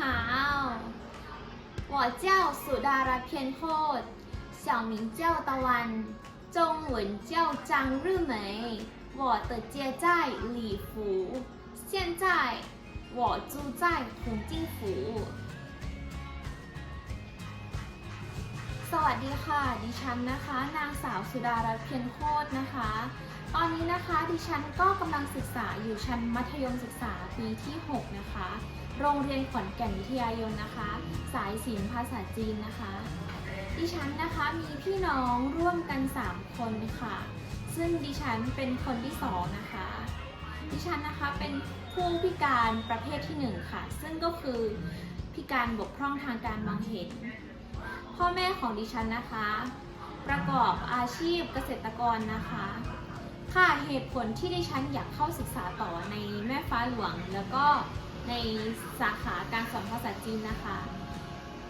好，我叫สุดาราเพียนโคตร小名叫ตะวัน中文叫张日梅我的家在礼福现在我住在同济府 วัสดีค่ะ ดิฉันนะคะ นางสาวสุดารัตน์เพียรโคตรนะคะ ตอนนี้นะคะดิฉันก็กำลังศึกษาอยู่ชั้นมัธยมศึกษาปีที่ 6 นะคะ โรงเรียนขอนแก่นวิทยายนนะคะ สายศิลป์ภาษาจีนนะคะ ดิฉันนะคะมีพี่น้องร่วมกัน 3 คนค่ะ ซึ่งดิฉันเป็นคนที่สองนะคะ ดิฉันนะคะเป็นผู้พิการประเภทที่ 1 ค่ะ ซึ่งก็คือพิการบกพร่องทางการมองเห็น พ่อแม่ของดิฉันนะคะ ประกอบอาชีพเกษตรกรนะคะ ค่ะเหตุผลที่ดิฉันอยากเข้าศึกษาต่อในแม่ฟ้าหลวง แล้วก็ในสาขาการสอนภาษาจีนนะคะ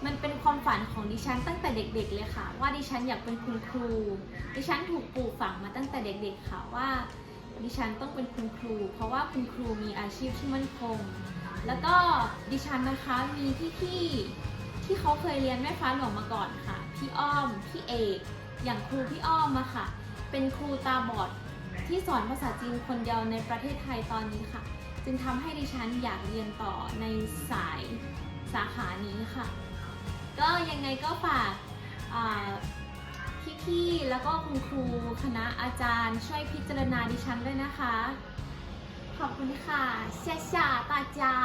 มันเป็นความฝันของดิฉันตั้งแต่เด็กๆเลยค่ะ ว่าดิฉันอยากเป็นคุณครู ดิฉันถูกปลูกฝังมาตั้งแต่เด็กๆค่ะว่าดิฉันต้องเป็นคุณครู เพราะว่าคุณครูมีอาชีพที่มั่นคง แล้วก็ดิฉันนะคะมีพี่ๆ ที่เขาเคยเรียนแม่ฟ้าหลวงมาก่อนค่ะ พี่อ้อม พี่เอก อย่างครูพี่อ้อมอะค่ะ เป็นครูตาบอดที่สอนภาษาจีนคนเดียวในประเทศไทยตอนนี้ค่ะ จึงทำให้ดิฉันอยากเรียนต่อในสายสาขานี้ค่ะ ก็ยังไงก็ฝากพี่ๆแล้วก็คุณครูคณะอาจารย์ช่วยพิจารณาดิฉันด้วยนะคะ ขอบคุณค่ะเชียร์ๆ大家